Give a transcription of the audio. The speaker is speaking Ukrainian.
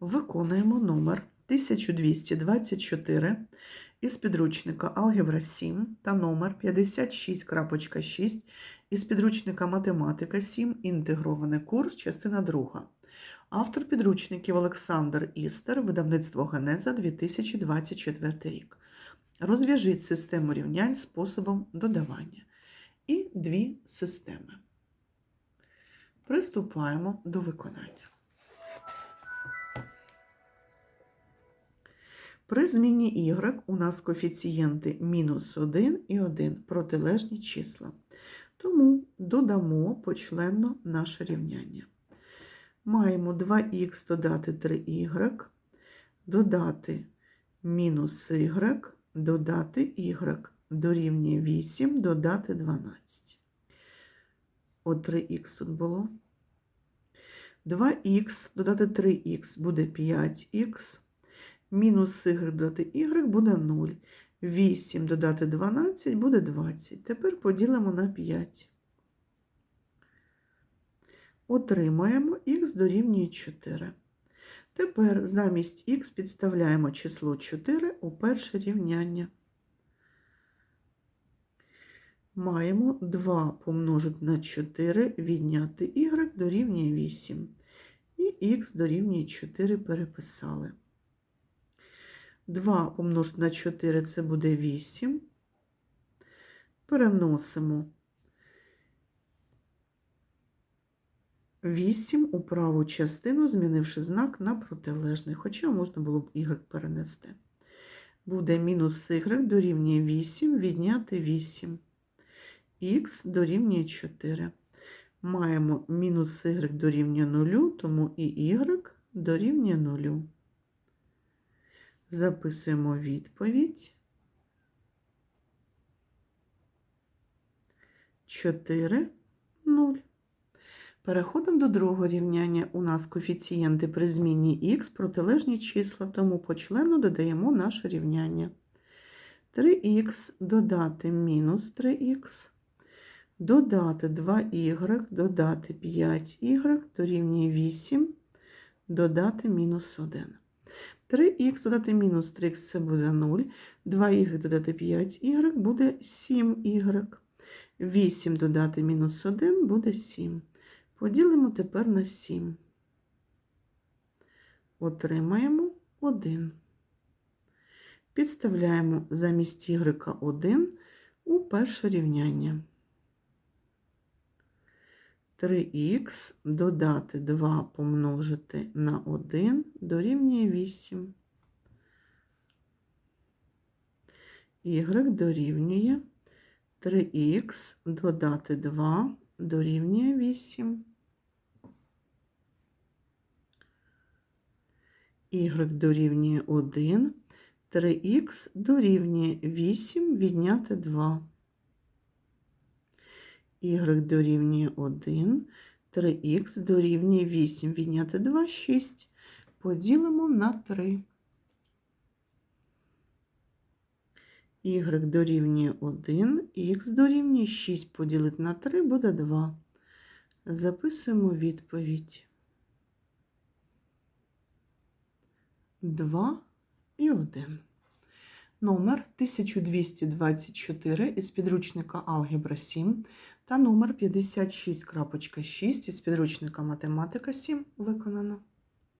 Виконуємо номер 1224 із підручника Алгебра 7 та номер 56.6 із підручника Математика 7. Інтегрований курс, частина 2. Автор підручників Олександр Істер, видавництво Генеза 2024 рік. Розв'яжіть систему рівнянь способом додавання. І дві системи. Приступаємо до виконання. При зміні y у нас коефіцієнти мінус 1 і 1 протилежні числа. Тому додамо почленно наше рівняння. Маємо 2х додати 3y, додати мінус y, додати y, дорівнює 8, додати 12. От 3х тут було. 2х додати 3х буде 5х. Мінус y додати y буде 0. 8 додати 12 буде 20. Тепер поділимо на 5. Отримаємо х дорівнює 4. Тепер замість х підставляємо число 4 у перше рівняння. Маємо 2 помножити на 4, відняти y дорівнює 8. І х дорівнює 4 переписали. 2 помножити на 4 це буде 8. Переносимо 8 у праву частину, змінивши знак на протилежний, хоча можна було б y перенести. Буде мінус y дорівнює 8, відняти 8. Х дорівнює 4. Маємо мінус y дорівнює 0, тому і y дорівнює 0. Записуємо відповідь. 4, 0. Переходимо до другого рівняння. У нас коефіцієнти при зміні х протилежні числа, тому по члену додаємо наше рівняння. 3х додати мінус 3х, додати 2y, додати 5y, дорівнює 8, додати мінус 1. 3х додати мінус 3х це буде 0, 2y додати 5y буде 7y. 8 додати мінус 1 буде 7. Поділимо тепер на 7. Отримаємо 1. Підставляємо замість y 1 у перше рівняння. 3х додати 2 помножити на 1 дорівнює 8. y дорівнює 3х додати 2 дорівнює 8. y дорівнює 1, 3х дорівнює 8 відняти 2. Y дорівнює 1, 3х дорівнює 8 відняти 2, 6. Поділимо на 3. y дорівнює 1, х дорівнює 6 поділити на 3 буде 2. Записуємо відповідь. 2 і 1. Номер 1224 із підручника Алгебра 7 та номер 56.6 із підручника Математика 7 виконано.